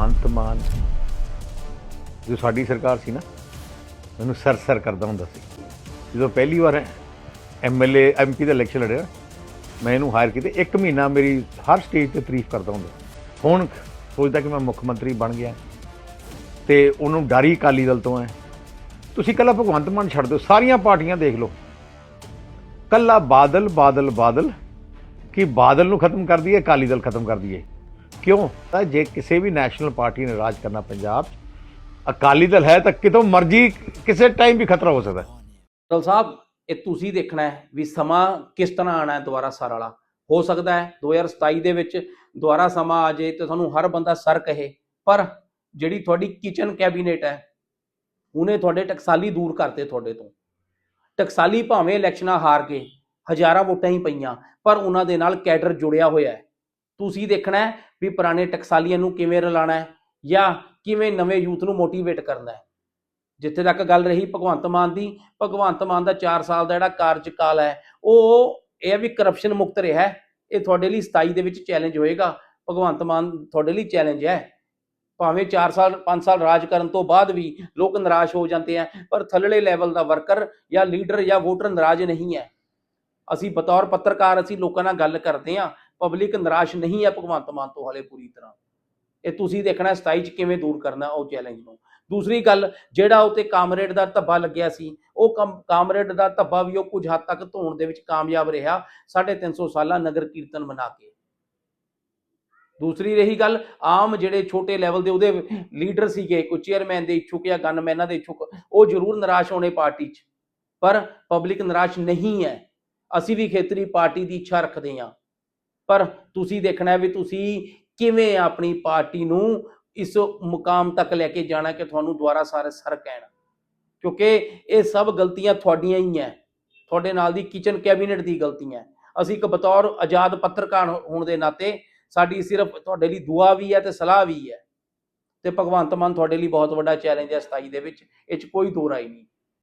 ਭਗਵੰਤ ਮਾਨ ਜੋ ਸਾਡੀ ਸਰਕਾਰ ਸੀ ਨਾ, ਮੈਨੂੰ ਸਰ ਸਰ ਕਰਦਾ ਹੁੰਦਾ ਸੀ। ਜਦੋਂ ਪਹਿਲੀ ਵਾਰ ਐਮਐਲਏ ਐਮਪੀ ਦਾ ਇਲੈਕਸ਼ਨ ਲੜਿਆ, ਮੈਂ ਇਹਨੂੰ ਹਾਇਰ ਕੀਤਾ। ਇੱਕ ਮਹੀਨਾ ਮੇਰੀ ਹਰ ਸਟੇਜ ਤੇ ਤਾਰੀਫ ਕਰਦਾ ਹੁੰਦਾ। ਹੁਣ ਸੋਚਦਾ ਕਿ ਮੈਂ ਮੁੱਖ ਮੰਤਰੀ ਬਣ ਗਿਆ। ਤੇ ਉਹਨੂੰ ਡਾਰੀ ਅਕਾਲੀ ਦਲ ਤੋਂ ਹੈ। ਤੁਸੀਂ ਕੱਲਾ ਭਗਵੰਤ ਮਾਨ ਛੱਡ ਦਿਓ, ਸਾਰੀਆਂ ਪਾਰਟੀਆਂ ਦੇਖ ਲਓ। ਕੱਲਾ ਬਾਦਲ ਬਾਦਲ ਬਾਦਲ, ਕਿ ਬਾਦਲ ਨੂੰ ਖਤਮ ਕਰ ਦਈਏ, ਅਕਾਲੀ ਦਲ ਖਤਮ ਕਰ ਦਈਏ। ਕਿਉਂ? ਤਾਂ ਜੇ ਕਿਸੇ ਵੀ ਨੈਸ਼ਨਲ ਪਾਰਟੀ ਨੇ ਰਾਜ ਕਰਨਾ ਪੰਜਾਬ 'ਚ, ਅਕਾਲੀ ਦਲ ਹੈ ਤਾਂ ਕਿਤੋਂ ਮਰਜ਼ੀ ਕਿਸੇ ਟਾਈਮ ਵੀ ਖਤਰਾ ਹੋ ਸਕਦਾ ਹੈ। ਡਲ ਸਾਹਿਬ ਇਹ ਤੁਸੀਂ ਦੇਖਣਾ ਹੈ ਵੀ ਸਮਾਂ ਕਿਸ ਤਰ੍ਹਾਂ ਆਣਾ ਹੈ ਦੁਬਾਰਾ ਸਰ ਵਾਲਾ। ਹੋ ਸਕਦਾ ਹੈ 2027 ਦੇ ਵਿੱਚ ਦੁਬਾਰਾ ਸਮਾਂ ਆ ਜਾਏ ਤੇ ਤੁਹਾਨੂੰ ਹਰ ਬੰਦਾ ਸਰ ਕਹੇ ਪਰ ਜਿਹੜੀ ਤੁਹਾਡੀ ਕਿਚਨ ਕੈਬਨਿਟ ਹੈ ਉਹਨੇ ਤੁਹਾਡੇ ਟਕਸਾਲੀ ਦੂਰ ਕਰਤੇ ਤੁਹਾਡੇ ਤੋਂ। ਟਕਸਾਲੀ ਭਾਵੇਂ ਇਲੈਕਸ਼ਨਾਂ ਹਾਰ ਕੇ ਹਜ਼ਾਰਾਂ ਵੋਟਾਂ ਹੀ ਪਈਆਂ ਪਰ ਉਹਨਾਂ ਦੇ ਨਾਲ ਕੈਡਰ ਜੁੜਿਆ ਹੋਇਆ ਹੈ। ਤੁਸੀਂ ਦੇਖਣਾ ਹੈ ਵੀ ਪੁਰਾਣੇ ਟਕਸਾਲੀਆਂ ਨੂੰ ਕਿਵੇਂ ਰਲਾਣਾ ਹੈ ਜਾਂ ਕਿਵੇਂ ਨਵੇਂ ਯੂਥ ਨੂੰ ਮੋਟੀਵੇਟ ਕਰਨਾ ਹੈ। ਜਿੱਥੇ ਤੱਕ ਗੱਲ ਰਹੀ ਭਗਵੰਤ ਮਾਨ ਦੀ, ਭਗਵੰਤ ਮਾਨ ਦਾ 4 ਸਾਲ ਦਾ ਜਿਹੜਾ ਕਾਰਜਕਾਲ ਹੈ, ਉਹ ਇਹ ਹੈ ਵੀ ਕਰਪਸ਼ਨ ਮੁਕਤ ਰਿਹਾ ਹੈ। ਇਹ ਤੁਹਾਡੇ ਲਈ 27 ਦੇ ਵਿੱਚ ਚੈਲੰਜ ਹੋਏਗਾ। ਭਗਵੰਤ ਮਾਨ ਤੁਹਾਡੇ ਲਈ ਚੈਲੰਜ ਹੈ। ਭਾਵੇਂ 4 ਸਾਲ 5 ਸਾਲ ਰਾਜ ਕਰਨ ਤੋਂ ਬਾਅਦ ਵੀ ਲੋਕ ਨਿਰਾਸ਼ ਹੋ ਜਾਂਦੇ ਆ, ਪਰ ਥੱਲੜੇ ਲੈਵਲ ਦਾ ਵਰਕਰ ਜਾਂ ਲੀਡਰ ਜਾਂ ਵੋਟਰ ਨਾਰਾਜ਼ ਨਹੀਂ ਹੈ। ਅਸੀਂ ਬਤੌਰ ਪੱਤਰਕਾਰ, ਅਸੀਂ ਲੋਕਾਂ ਨਾਲ ਗੱਲ ਕਰਦੇ ਆ ਪਬਲਿਕ ਨਿਰਾਸ਼ ਨਹੀਂ ਹੈ ਭਗਵੰਤ ਮਾਨ ਤੋਂ ਹਾਲੇ ਪੂਰੀ ਤਰ੍ਹਾਂ। ਇਹ ਤੁਸੀਂ ਦੇਖਣਾ 27 ਚ ਕਿਵੇਂ ਦੂਰ ਕਰਨਾ ਉਹ ਚੈਲੰਜ ਨੂੰ। ਦੂਸਰੀ ਗੱਲ, ਜਿਹੜਾ ਉਤੇ ਕਾਮਰੇਡ ਦਾ ਧੱਬਾ ਲੱਗਿਆ ਸੀ, ਉਹ ਕਮ- ਕਾਮਰੇਡ ਦਾ ਧੱਬਾ ਵੀ ਉਹ ਕੁਝ ਹੱਦ ਤੱਕ ਧੋਣ ਦੇ ਵਿੱਚ ਕਾਮਯਾਬ ਰਿਹਾ 350 ਸਾਲਾ ਨਗਰ ਕੀਰਤਨ ਮਨਾ ਕੇ। ਦੂਸਰੀ ਰਹੀ ਗੱਲ, ਆਮ ਜਿਹੜੇ ਛੋਟੇ ਲੈਵਲ ਦੇ ਉਹਦੇ ਲੀਡਰ ਸੀਗੇ, ਕੋਈ ਚੇਅਰਮੈਨ ਦੇ ਇੱਛੁਕ ਜਾਂ ਗਨਮੈਨਾਂ ਦੇ ਇੱਛੁਕ, ਉਹ ਜ਼ਰੂਰ ਨਿਰਾਸ਼ ਹੋਣੇ ਪਾਰਟੀ 'ਚ। ਪਰ ਪਬਲਿਕ ਨਿਰਾਸ਼ ਨਹੀਂ ਹੈ। ਅਸੀਂ ਵੀ ਖੇਤਰੀ ਪਾਰਟੀ ਦੀ ਇੱਛਾ ਰੱਖਦੇ ਹਾਂ। ਪਰ ਤੁਸੀਂ ਦੇਖਣਾ ਹੈ ਵੀ ਤੁਸੀਂ ਕਿਵੇਂ ਆਪਣੀ ਪਾਰਟੀ ਨੂੰ ਇਸ ਮੁਕਾਮ ਤੱਕ ਲੈ ਕੇ ਜਾਣਾ ਕਿ ਤੁਹਾਨੂੰ ਦੁਬਾਰਾ ਸਾਰੇ ਸਰ ਕਹਿਣਾ। ਕਿਉਂਕਿ ਇਹ ਸਭ ਗਲਤੀਆਂ ਤੁਹਾਡੀਆਂ ਹੀ ਹੈ। ਤੁਹਾਡੇ ਨਾਲ ਦੀ ਕਿਚਨ ਕੈਬਨਿਟ ਦੀ ਗਲਤੀਆਂ ਅਸੀਂ ਇੱਕ ਬਤੌਰ ਆਜ਼ਾਦ ਪੱਤਰਕਾਰ ਹੋਣ ਦੇ ਨਾਤੇ ਸਾਡੀ ਸਿਰਫ ਤੁਹਾਡੇ ਲਈ ਦੁਆ ਵੀ ਹੈ ਤੇ ਸਲਾਹ ਵੀ ਹੈ। ਤੇ ਭਗਵੰਤ ਮਾਨ ਤੁਹਾਡੇ ਲਈ ਬਹੁਤ ਵੱਡਾ ਚੈਲੰਜ ਹੈ 27 ਦੇ ਵਿੱਚ। ਇਹ ਚ ਕੋਈ ਦੋ ਰਾਏ ਨਹੀਂ।